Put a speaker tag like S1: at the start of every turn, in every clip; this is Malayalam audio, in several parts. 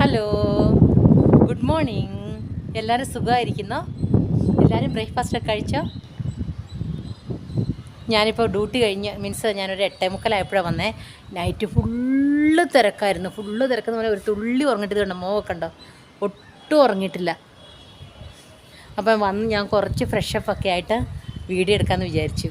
S1: ഹലോ ഗുഡ് മോർണിംഗ് എല്ലാവരും സുഖമായിരിക്കുന്നോ? എല്ലാവരും ബ്രേക്ക്ഫാസ്റ്റ് ഒക്കെ കഴിച്ചോ? ഞാനിപ്പോൾ ഡ്യൂട്ടി കഴിഞ്ഞ് മീൻസ് ഞാനൊരു എട്ടേ മുക്കാലായപ്പോഴാണ് വന്നേ. നൈറ്റ് ഫുള്ള് തിരക്കായിരുന്നു. ഫുള്ള് തിരക്കെന്ന് പറഞ്ഞാൽ ഒരു തുള്ളി ഉറങ്ങിയിട്ട് കണ്ടോ? മോവൊക്കെ ഉണ്ടോ ഒട്ടും ഉറങ്ങിയിട്ടില്ല. അപ്പം വന്ന് ഞാൻ കുറച്ച് ഫ്രഷപ്പൊക്കെ ആയിട്ട് വീഡിയോ എടുക്കാമെന്ന് വിചാരിച്ചു.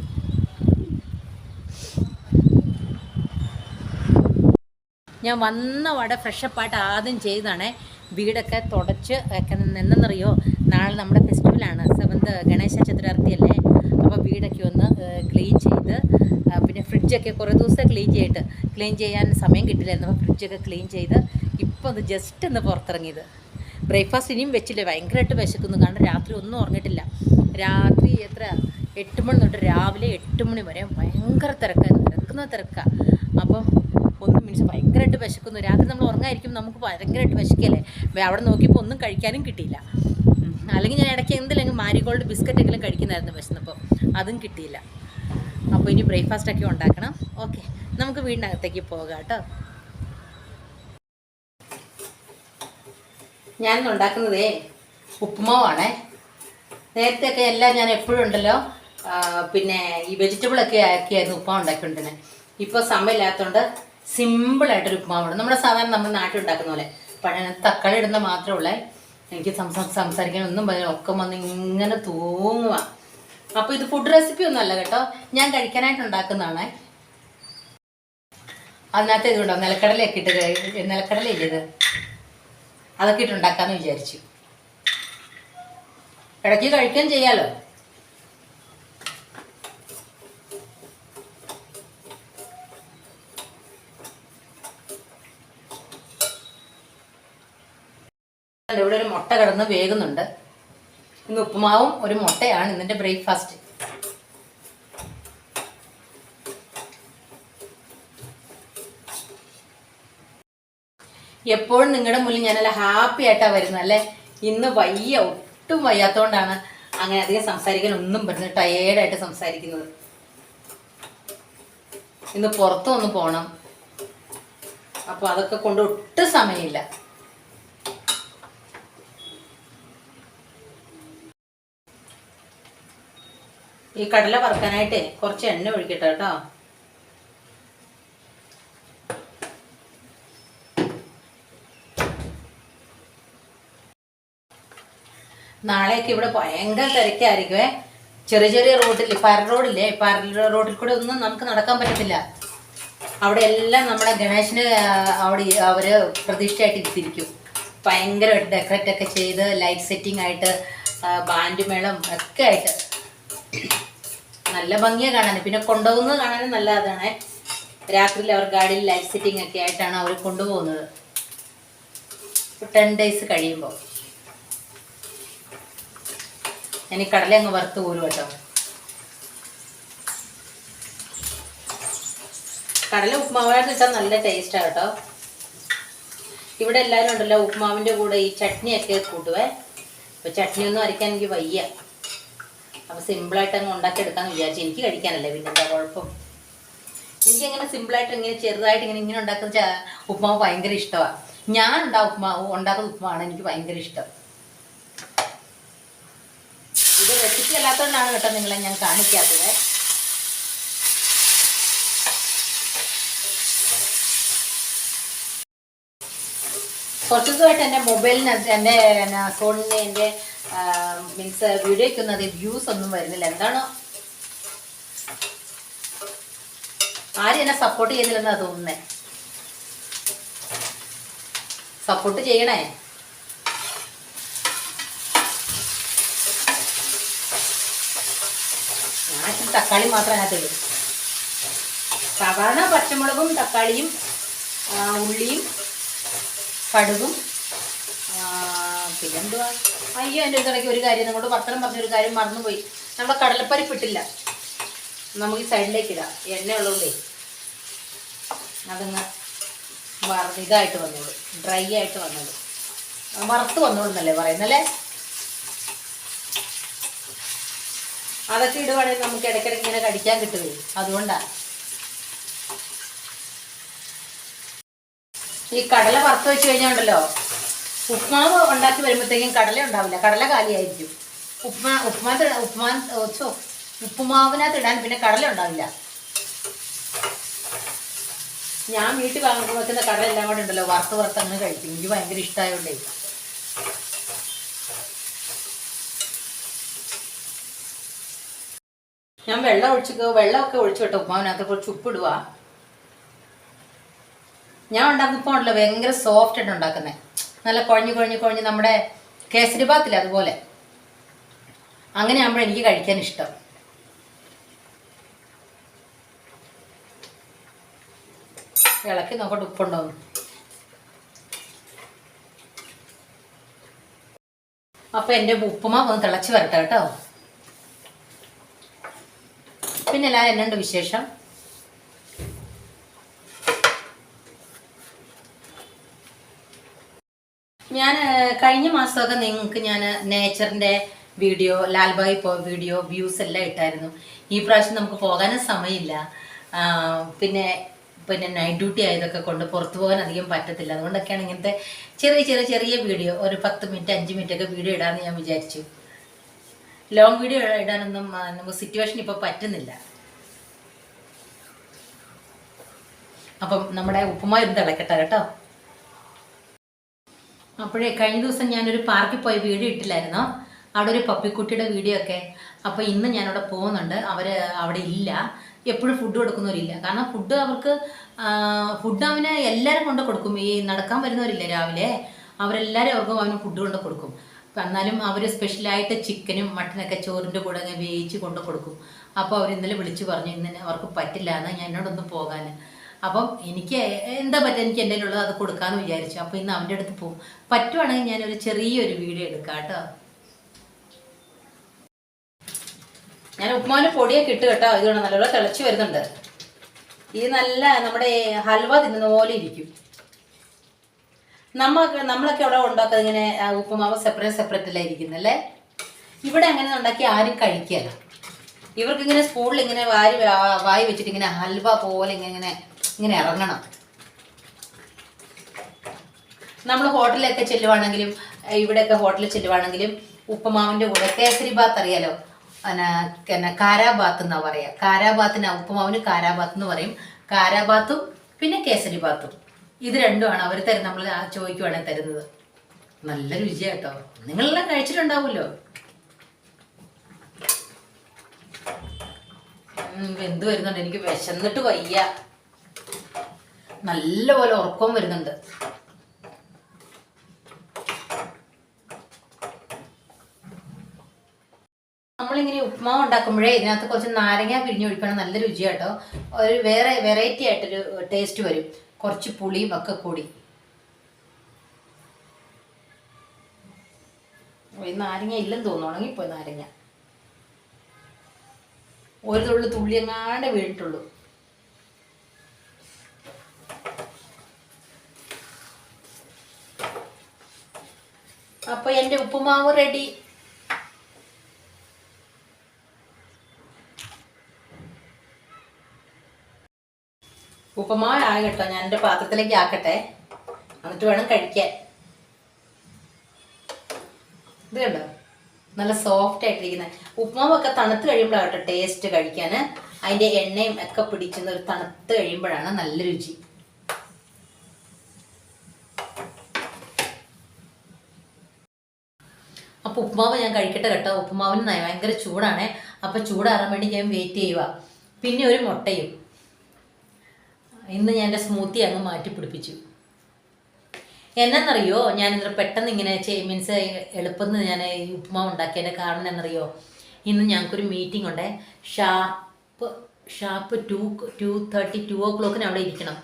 S1: ഞാൻ വന്ന വട ഫ്രഷപ്പായിട്ട് ആദ്യം ചെയ്തതാണേ. വീടൊക്കെ തുടച്ച് ഒക്കെ നിന്നെന്നറിയോ? നാളെ നമ്മുടെ ഫെസ്റ്റിവലാണ്. സെവന്ത് ഗണേശ ചതുരാർത്ഥി അല്ലേ അപ്പോൾ വീടൊക്കെ ഒന്ന് ക്ലീൻ ചെയ്ത് പിന്നെ ഫ്രിഡ്ജൊക്കെ കുറേ ദിവസം ക്ലീൻ ചെയ്തിട്ട്. ക്ലീൻ ചെയ്യാൻ സമയം കിട്ടില്ലായിരുന്നു. അപ്പോൾ ഫ്രിഡ്ജൊക്കെ ക്ലീൻ ചെയ്ത് ഇപ്പോൾ ഒന്ന് ജസ്റ്റ് ഒന്ന് പുറത്തിറങ്ങിയത്. ബ്രേക്ക്ഫാസ്റ്റ് ഇനിയും വെച്ചില്ല? ഭയങ്കരമായിട്ട് വിശക്കുന്നു. കാരണം രാത്രി ഒന്നും ഉറങ്ങിയിട്ടില്ല. രാത്രി എത്ര? എട്ട് മണി തൊട്ട് രാവിലെ എട്ട് മണി വരെ ഭയങ്കര തിരക്കായിരുന്നു. തിരക്കുന്ന തിരക്കാണ് അപ്പം മീൻസ് ഭയങ്കരമായിട്ട് വിശക്കുന്നു. രാത്രി നമ്മൾ ഉറങ്ങായിരിക്കും നമുക്ക് ഭയങ്കരമായിട്ട് വിശക്കല്ലേ? അവിടെ നോക്കിയപ്പോൾ ഒന്നും കഴിക്കാനും കിട്ടിയില്ല. അല്ലെങ്കിൽ ഞാൻ ഇടയ്ക്ക് എന്തെങ്കിലും മാരിഗോൾഡ് ബിസ്ക്കറ്റ് എങ്കിലും കഴിക്കുന്നതായിരുന്നു വിശന്നപ്പോൾ അതും കിട്ടിയില്ല. അപ്പോൾ ഇനി ബ്രേക്ക്ഫാസ്റ്റ് ഒക്കെ ഉണ്ടാക്കണം. ഓക്കെ. നമുക്ക് വീടിനകത്തേക്ക് പോകാം കേട്ടോ. ഞാൻ ഉണ്ടാക്കുന്നതേ ഉപ്പുമാവാണേ. നേരത്തെയൊക്കെ എല്ലാം ഞാൻ എപ്പോഴും ഉണ്ടല്ലോ. പിന്നെ ഈ വെജിറ്റബിളൊക്കെ ആക്കിയായിരുന്നു ഉപ്പുമാവ് ഉണ്ടാക്കിക്കൊണ്ടിരുന്നത് ഇപ്പോൾ സമയമില്ലാത്തതുകൊണ്ട് സിമ്പിളായിട്ടൊരു ഉപ്പുമാവാണ് നമ്മുടെ സാധാരണ നമ്മുടെ നാട്ടിൽ ഉണ്ടാക്കുന്ന പോലെ. പഴയ തക്കാളി ഇടുന്ന മാത്രമേ ഉള്ളേ. എനിക്ക് സംസാ സംസാരിക്കാൻ ഒന്നും പറ്റില്ല. ഒക്കെ വന്ന് ഇങ്ങനെ തൂങ്ങുക അപ്പോൾ ഇത് ഫുഡ് റെസിപ്പി ഒന്നും അല്ല കേട്ടോ. ഞാൻ കഴിക്കാനായിട്ട് ഉണ്ടാക്കുന്നതാണ്. അതിനകത്ത് ഇതുണ്ടോ? നിലക്കടലയൊക്കെ ഇട്ട് നിലക്കടല ഇത്? അതൊക്കെ ഇട്ടുണ്ടാക്കാന്ന് വിചാരിച്ചു. ഇടയ്ക്ക് കഴിക്കുകയും ചെയ്യാലോ? അല്ല, ഇവിടെ ഒരു മുട്ട കിടന്ന് വേകുന്നുണ്ട്. ഇന്ന് ഉപ്പുമാവും ഒരു മുട്ടയാണ് ഇന്നിന്റെ ബ്രേക്ക്ഫാസ്റ്റ്. എപ്പോഴും നിങ്ങളുടെ മുന്നിൽ ഞാനല്ല ഹാപ്പി ആയിട്ടാണ് വരുന്നത് അല്ലേ? ഇന്ന് വയ്യ ഒട്ടും വയ്യാത്തോണ്ടാണ് അങ്ങനെ അധികം സംസാരിക്കാൻ ഒന്നും പറ്റുന്നത് ടയേർഡായിട്ട് സംസാരിക്കുന്നത്. ഇന്ന് പുറത്തു ഒന്ന് പോകണം അപ്പോൾ അതൊക്കെ കൊണ്ട് ഒട്ടും സമയമില്ല. ഈ കടല വറുക്കാനായിട്ട് കുറച്ച് എണ്ണ ഒഴിക്കട്ടെ കേട്ടോ. നാളെയൊക്കെ ഇവിടെ ഭയങ്കര തിരക്കായിരിക്കുമേ ചെറിയ ചെറിയ റോഡിൽ പര റോഡില്ലേ? പര റോഡിൽ കൂടെ ഒന്നും നമുക്ക് നടക്കാൻ പറ്റത്തില്ല. അവിടെ എല്ലാം നമ്മുടെ ഗണേശന് അവിടെ അവർ അവർ പ്രതിഷ്ഠയായിട്ട് ഇരുത്തിരിക്കും ഭയങ്കരമായിട്ട് ഡെക്കറേറ്റ് ഒക്കെ ചെയ്ത് ലൈറ്റ് സെറ്റിംഗ് ആയിട്ട് ബാൻഡ് മേളം ഒക്കെ ആയിട്ട്. നല്ല ഭംഗിയാണ് കാണാൻ പിന്നെ കൊണ്ടുപോകുന്നത് കാണാനും നല്ല അതാണ് രാത്രിയിൽ അവർ ഗാർഡിൽ ലൈറ്റ് സെറ്റിംഗ് ഒക്കെ ആയിട്ടാണ് അവർ കൊണ്ടുപോകുന്നത്. ടെൻ ഡേയ്സ് കഴിയുമ്പോൾ ഇനി കടല അങ്ങ് വറുത്ത് പോലും കേട്ടോ. കടല ഉപ്മാവായിട്ട് ഇട്ടാൽ നല്ല ടേസ്റ്റാണ് കേട്ടോ. ഇവിടെ എല്ലാവരും ഉണ്ടല്ലോ ഉപ്പുമാവിന്റെ കൂടെ ഈ ചട്നിയൊക്കെ കൂട്ടുവേ. അപ്പോൾ ചട്നി ഒന്നും അരയ്ക്കാൻ എനിക്ക് വയ്യ. അപ്പോൾ സിമ്പിളായിട്ട് അങ്ങ് ഉണ്ടാക്കിയെടുക്കാമെന്ന് വിചാരിച്ചു എനിക്ക് കഴിക്കാനല്ലേ പിന്നെ എന്താ കുഴപ്പം? അങ്ങനെ സിമ്പിളായിട്ട് ഇങ്ങനെ ചെറുതായിട്ട് ഇങ്ങനെ ഇങ്ങനെ ഉണ്ടാക്കുന്ന ഉപ്പുമാവ് ഭയങ്കര ഇഷ്ടമാണ് ഞാൻ ഉണ്ടാ ഉപ്പുമാവ് ഉണ്ടാക്കുന്ന ഉപ്പുമാണ് എനിക്ക് ഭയങ്കര ഇഷ്ടം. ഇത് റെസിപ്പി അല്ലാത്തതുകൊണ്ടാണ് കേട്ടോ നിങ്ങളെ ഞാൻ കാണിക്കാത്തത്. കുറച്ച് ദിവസമായിട്ട് എന്റെ മൊബൈലിന് എന്റെ ഫോണിന് എന്റെ മീൻസ് വീഡിയോയ്ക്കൊന്നും അത് വ്യൂസ് ഒന്നും വരുന്നില്ല. എന്താണോ? ആരും എന്നെ സപ്പോർട്ട് ചെയ്യുന്നില്ലെന്നാ തോന്നുന്നേ? സപ്പോർട്ട് ചെയ്യണേ? ഞാൻ തക്കാളി മാത്രമേ അതിനകത്തുള്ളൂ സാധാരണ പച്ചമുളകും തക്കാളിയും ഉള്ളിയും കടുകും പിന്നെന്തുവാ അയ്യോ എന്റെ ഇടയ്ക്ക് ഒരു കാര്യം നിങ്ങളോട് വർത്തനം പറഞ്ഞൊരു കാര്യം മറന്നുപോയി. നമ്മുടെ കടലപ്പരിപ്പ് ഇട്ടില്ല നമുക്ക് ഈ സൈഡിലേക്ക് ഇടാം. എണ്ണ ഉള്ളതുകൊണ്ടേ അതങ്ങ് വറ- ഇതായിട്ട് വന്നോളൂ. ഡ്രൈ ആയിട്ട് വന്നോളൂ. വറുത്ത് വന്നോളൂ എന്നല്ലേ പറയുന്നല്ലേ അതൊക്കെ ഇടുവാണെങ്കിൽ നമുക്ക് ഇടയ്ക്കിടയ്ക്ക് ഇങ്ങനെ കടിക്കാൻ കിട്ടുകയും അതുകൊണ്ടാണ് ഈ കടല വറുത്ത് വെച്ച് കഴിഞ്ഞാൽ ഉണ്ടല്ലോ. ഉപ്മാവ് ഉണ്ടാക്കി വരുമ്പോഴത്തേക്കും കടല ഉണ്ടാവില്ല. കടല കാലിയായിരിക്കും. ഉപ്മാ ഉപ്മാ ഉപ്മാ ചോ ഉപ്പുമാവിനകത്ത് ഇടാൻ പിന്നെ കടല ഉണ്ടാവില്ല. ഞാൻ വീട്ടിൽ വാങ്ങുമ്പോൾ വെക്കുന്ന കടല എല്ലാം കൂടെ ഉണ്ടല്ലോ വറുത്ത് വറുത്ത് അങ്ങനെ കഴിക്കും. എനിക്ക് ഭയങ്കര ഇഷ്ടമായോണ്ടേ ഞാൻ വെള്ളം ഒഴിച്ച് വെള്ളമൊക്കെ ഒഴിച്ചു കേട്ടോ ഉപ്മാവിനകത്ത്. കുറച്ച് ഉപ്പിടുക ഞാൻ ഉണ്ടാക്കുന്ന ഉണ്ടല്ലോ ഭയങ്കര സോഫ്റ്റ് ആയിട്ട് ഉണ്ടാക്കുന്നത് നല്ല കുഴഞ്ഞു കുഴഞ്ഞു കുഴഞ്ഞ് നമ്മുടെ കേസരി ബാത്തില്ല അതുപോലെ. അങ്ങനെ ആകുമ്പോൾ എനിക്ക് കഴിക്കാൻ ഇഷ്ടം. ഇളക്കി നോക്കട്ടെ ഉപ്പുണ്ടോ? അപ്പൊ എന്റെ ഉപ്പുമാവ് ഒന്ന് തിളച്ച് വരട്ടെ കേട്ടോ. പിന്നെ എല്ലാവരും എന്നുണ്ട് വിശേഷം? ഞാൻ കഴിഞ്ഞ മാസമൊക്കെ നിങ്ങൾക്ക് ഞാൻ നേച്ചറിന്റെ വീഡിയോ ലാൽബായി പോ വീഡിയോ വ്യൂസ് എല്ലാം ഇട്ടായിരുന്നു. ഈ പ്രാവശ്യം നമുക്ക് പോകാനും സമയമില്ല. പിന്നെ പിന്നെ നൈറ്റ് ഡ്യൂട്ടി ആയതൊക്കെ കൊണ്ട് പുറത്തു പോകാൻ അധികം പറ്റത്തില്ല. അതുകൊണ്ടൊക്കെയാണ് ഇങ്ങനത്തെ ചെറിയ ചെറിയ ചെറിയ വീഡിയോ ഒരു പത്ത് മിനിറ്റ് അഞ്ച് മിനിറ്റ് ഒക്കെ വീഡിയോ ഇടാമെന്ന് ഞാൻ വിചാരിച്ചു. ലോങ് വീഡിയോ ഇടാനൊന്നും നമുക്ക് സിറ്റുവേഷൻ ഇപ്പോൾ പറ്റുന്നില്ല. അപ്പം നമ്മുടെ ഉപ്പുമാരും തിളക്കട്ടെ കേട്ടോ. അപ്പോഴേ കഴിഞ്ഞ ദിവസം ഞാനൊരു പാർക്കിൽ പോയി വീഡിയോ ഇട്ടില്ലായിരുന്നോ? അവിടെ ഒരു പപ്പിക്കുട്ടിയുടെ വീഡിയോ ഒക്കെ. അപ്പോൾ ഇന്ന് ഞാനവിടെ പോകുന്നുണ്ട്. അവർ അവിടെ ഇല്ല. എപ്പോഴും ഫുഡ് കൊടുക്കുന്നവരില്ല. കാരണം ഫുഡ് അവർക്ക് ഫുഡ് അവന് എല്ലാവരും കൊണ്ട് കൊടുക്കും. ഈ നടക്കാൻ വരുന്നവരില്ല രാവിലെ? അവരെല്ലാവരും അവർക്കും അവന് ഫുഡ് കൊണ്ട് കൊടുക്കും. എന്നാലും അവർ സ്പെഷ്യലായിട്ട് ചിക്കനും മട്ടനൊക്കെ ചോറിന്റെ കൂടെ വേവിച്ച് കൊണ്ട് കൊടുക്കും. അപ്പോൾ അവർ ഇന്നലെ വിളിച്ചു പറഞ്ഞു ഇന്നലെ അവർക്ക് പറ്റില്ല. എന്ന് ഞാൻ എന്നോടൊന്ന് പോകാൻ അപ്പം എനിക്ക് എന്താ പറ്റുക എനിക്ക് എന്റെ ഉള്ളത് അത് കൊടുക്കാന്ന് വിചാരിച്ചു. അപ്പോൾ ഇന്ന് അവന്റെ അടുത്ത് പോകും പറ്റുവാണെങ്കിൽ ഒരു ചെറിയൊരു വീഡിയോ എടുക്കാം കേട്ടോ. ഞാൻ ഉപ്മാവിന് പൊടിയൊക്കെ ഇട്ട് കേട്ടോ. ഇതുകൊണ്ട് നല്ലപോലെ തിളച്ച് വരുന്നുണ്ട്. ഇത് നല്ല നമ്മുടെ ഹൽവ തിന്നുന്ന പോലെ ഇരിക്കും. നമ്മ നമ്മളൊക്കെ അവിടെ ഉണ്ടാക്കുന്നത് ഇങ്ങനെ ഉപ്പുമാവ് സെപ്പറേറ്റ് സെപ്പറേറ്റ് അല്ലേ ഇരിക്കുന്നല്ലേ ഇവിടെ അങ്ങനെ ഉണ്ടാക്കി ആരും കഴിക്കല്ല ഇവർക്കിങ്ങനെ സ്പൂണിൽ ഇങ്ങനെ വാരി വായി വെച്ചിട്ട് ഇങ്ങനെ ഹൽവ പോലെ ഇങ്ങനെ ഇങ്ങനെ ഇറങ്ങണം. നമ്മൾ ഹോട്ടലിലൊക്കെ ചെല്ലുവാണെങ്കിലും ഇവിടെയൊക്കെ ഹോട്ടലിൽ ചെല്ലുവാണെങ്കിലും ഉപ്പുമാവിന്റെ കൂടെ കേസരി ബാത്ത് അറിയാലോ? പിന്നെ കാരാബാത്ത് എന്നാ പറയാ? കാരാബാത്തിന് ഉപ്പുമാവിന് കാരാബാത്ത് എന്ന് പറയും. കാരാബാത്തും പിന്നെ കേസരി ബാത്തും ഇത് രണ്ടുമാണ് അവർ തരും നമ്മൾ ചോദിക്കുവാണെങ്കിൽ തരുന്നത്. നല്ല രുചിയാട്ടോ നിങ്ങളെല്ലാം കഴിച്ചിട്ടുണ്ടാവുമല്ലോ. എന്ത് വരുന്നുണ്ട്. എനിക്ക് വിശന്നിട്ട് വയ്യ. നല്ലപോലെ ഉറക്കം വരുന്നുണ്ട്. നമ്മളിങ്ങനെ ഉപ്മാവ് ഉണ്ടാക്കുമ്പോഴേ ഇതിനകത്ത് കുറച്ച് നാരങ്ങ പിഴിഞ്ഞൊഴിക്കണം നല്ല രുചിയാട്ടോ. ഒരു വേറെ വെറൈറ്റി ആയിട്ടൊരു ടേസ്റ്റ് വരും. കുറച്ച് പുളിയും ഒക്കെ കൂടി. നാരങ്ങ ഇല്ലെന്ന് തോന്നുന്നു. ഉണങ്ങിപ്പോയി നാരങ്ങ. ഒരു തുള്ളി തുള്ളി എങ്ങാണ്ട് വീണിട്ടുള്ളൂ. അപ്പൊ എന്റെ ഉപ്പുമാവ് റെഡി ഉപ്പുമാവ് ആയി കേട്ടോ ഞാൻ എന്റെ പാത്രത്തിലേക്ക് ആക്കട്ടെ. എന്നിട്ട് വേണം കഴിക്കാൻ. ഇത് കണ്ടോ? നല്ല സോഫ്റ്റ് ആയിട്ടിരിക്കുന്നത് ഉപ്പുമാവൊക്കെ തണുത്ത് കഴിയുമ്പോഴാണ് കേട്ടോ ടേസ്റ്റ് കഴിക്കാൻ അതിന്റെ എണ്ണയും ഒക്കെ പിടിക്കുന്ന ഒരു തണുത്ത് കഴിയുമ്പോഴാണ് നല്ല രുചി അപ്പോൾ ഉപ്പുമാവ് ഞാൻ കഴിക്കട്ടെ കേട്ടോ. ഉപ്പുമാവിന് നയം ഭയങ്കര ചൂടാണ്. അപ്പോൾ ചൂടാറാൻ വേണ്ടി ഞാൻ വെയിറ്റ് ചെയ്യുക പിന്നെ ഒരു മുട്ടയും. ഇന്ന് ഞാൻ എന്റെ സ്മൂത്തി അങ്ങ് മാറ്റി പിടിപ്പിച്ചു. എന്നറിയോ? ഞാൻ ഇന്നലെ പെട്ടെന്ന് ഇങ്ങനെ മീൻസ് എളുപ്പം ഞാൻ ഈ ഉപ്പുമാവ് ഉണ്ടാക്കിയതിന്റെ കാരണം എന്നറിയോ? ഇന്ന് ഞങ്ങൾക്കൊരു മീറ്റിംഗ് ഉണ്ട്. Sharp sharp two two thirty two ഓ ക്ലോക്കിന് അവിടെ ഇരിക്കണം.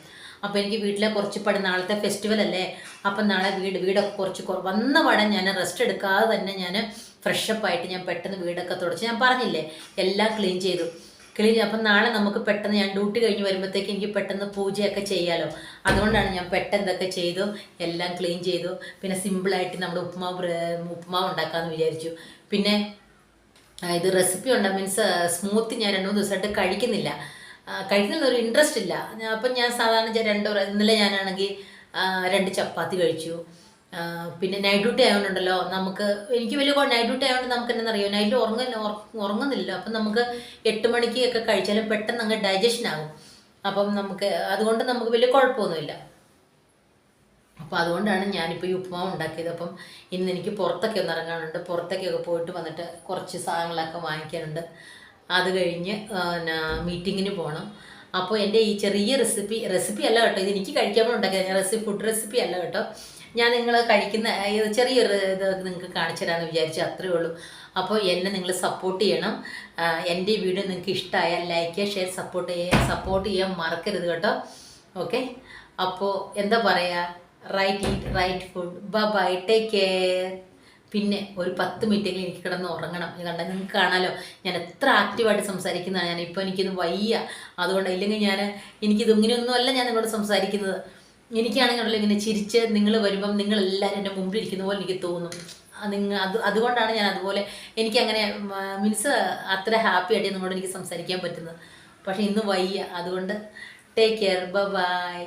S1: അപ്പോൾ എനിക്ക് വീട്ടിലെ കുറച്ച് പണി നാളത്തെ ഫെസ്റ്റിവൽ അല്ലേ? അപ്പം നാളെ വീട് വീടൊക്കെ കുറച്ച് കുറ- വന്ന പടം ഞാൻ റെസ്റ്റ് എടുക്കാതെ തന്നെ ഞാൻ ഫ്രഷപ്പ് ആയിട്ട് ഞാൻ പെട്ടെന്ന് വീടൊക്കെ തുടച്ച് ഞാൻ പറഞ്ഞില്ലേ? എല്ലാം ക്ലീൻ ചെയ്തു. ക്ലീൻ അപ്പം നാളെ നമുക്ക് പെട്ടെന്ന് ഞാൻ ഡ്യൂട്ടി കഴിഞ്ഞ് വരുമ്പോഴത്തേക്ക് എനിക്ക് പെട്ടെന്ന് പൂജയൊക്കെ ചെയ്യാലോ. അതുകൊണ്ടാണ് ഞാൻ പെട്ടെന്ന് ഇതൊക്കെ ചെയ്തു. എല്ലാം ക്ലീൻ ചെയ്തു. പിന്നെ സിമ്പിളായിട്ട് നമ്മുടെ ഉപ്പുമാവ് ഉപ്പുമാവ് ഉണ്ടാക്കാമെന്ന് വിചാരിച്ചു. പിന്നെ ഇത് റെസിപ്പി ഉണ്ട്? മീൻസ് സ്മൂത്ത് ഞാൻ രണ്ട് മൂന്ന് ദിവസമായിട്ട് കഴിക്കുന്നില്ല. കഴിക്കുന്ന ഒരു ഇൻട്രസ്റ്റ് ഇല്ല. അപ്പം ഞാൻ സാധാരണ രണ്ട് ഇന്നലെ ഞാനാണെങ്കിൽ രണ്ട് ചപ്പാത്തി കഴിച്ചു. പിന്നെ നൈറ്റ് ഡ്യൂട്ടി ആയതുകൊണ്ടല്ലോ നമുക്ക് എനിക്ക് വലിയ നൈറ്റ് ഡ്യൂട്ടി ആയതുകൊണ്ട് നമുക്ക് എന്നറിയോ നൈറ്റ് ഉറങ്ങില്ല ഉറങ്ങുന്നില്ല അപ്പം നമുക്ക് എട്ട് മണിക്ക് ഒക്കെ കഴിച്ചാലും പെട്ടെന്ന് അങ്ങ് ഡൈജഷൻ ആകും. അപ്പം നമുക്ക് അതുകൊണ്ട് നമുക്ക് വലിയ കുഴപ്പമൊന്നുമില്ല അപ്പോൾ അതുകൊണ്ടാണ് ഞാനിപ്പോൾ ഈ ഉപ്പുമാവ് ഉണ്ടാക്കിയത്. അപ്പം ഇന്ന് എനിക്ക് പുറത്തൊക്കെ ഒന്ന് ഇറങ്ങാനുണ്ട്. പുറത്തേക്കൊക്കെ പോയിട്ട് വന്നിട്ട് കുറച്ച് സാധനങ്ങളൊക്കെ വാങ്ങിക്കാനുണ്ട്. അത് കഴിഞ്ഞ് പിന്നെ മീറ്റിങ്ങിന് പോകണം അപ്പോൾ എന്റെ ഈ ചെറിയ റെസിപ്പി റെസിപ്പി അല്ല കേട്ടോ ഇത് എനിക്ക് കഴിക്കാൻ ഉണ്ടാക്കിയത്. ഞാൻ റെസിപ്പി ഫുഡ് റെസിപ്പി അല്ല കേട്ടോ. ഞാൻ നിങ്ങൾ കഴിക്കുന്ന ചെറിയൊരു ഇത് നിങ്ങൾക്ക് കാണിച്ചു തരാമെന്ന് വിചാരിച്ചു അത്രേ ഉള്ളൂ. അപ്പോൾ എന്നെ നിങ്ങൾ സപ്പോർട്ട് ചെയ്യണം. എന്റെ വീഡിയോ നിങ്ങൾക്ക് ഇഷ്ടമായാൽ ലൈക്ക് ചെയ്യുക ഷെയർ സപ്പോർട്ട് ചെയ്യുക സപ്പോർട്ട് ചെയ്യാൻ മറക്കരുത് കേട്ടോ. ഓക്കെ അപ്പോൾ എന്താ പറയുക right eat right food bye take care പിന്നെ ഒരു പത്ത് മിനിറ്റെങ്കിലും എനിക്ക് കിടന്ന് ഉറങ്ങണം. ഇത് കണ്ടാൽ നിങ്ങൾക്ക് കാണാലോ? ഞാൻ എത്ര ആക്റ്റീവായിട്ട് സംസാരിക്കുന്നതാണ് ഞാൻ ഇപ്പോൾ എനിക്കിത് വയ്യ. അതുകൊണ്ട് ഇല്ലെങ്കിൽ ഞാൻ എനിക്കിത് ഇങ്ങനെയൊന്നും അല്ല ഞാൻ നിങ്ങളോട് സംസാരിക്കുന്നത്. എനിക്കാണെങ്കിൽ ഇങ്ങനെ ചിരിച്ച് നിങ്ങൾ വരുമ്പം നിങ്ങളെല്ലാവരും എന്റെ മുമ്പിൽ ഇരിക്കുന്ന പോലെ എനിക്ക് തോന്നും. നിങ്ങൾ അത് അതുകൊണ്ടാണ് ഞാൻ അതുപോലെ എനിക്കങ്ങനെ മീൻസ് അത്ര ഹാപ്പി ആയിട്ട് നിങ്ങളോട് എനിക്ക് സംസാരിക്കാൻ പറ്റുന്നത്. പക്ഷേ ഇന്ന് വയ്യ. അതുകൊണ്ട് ടേക്ക് കെയർ ബൈ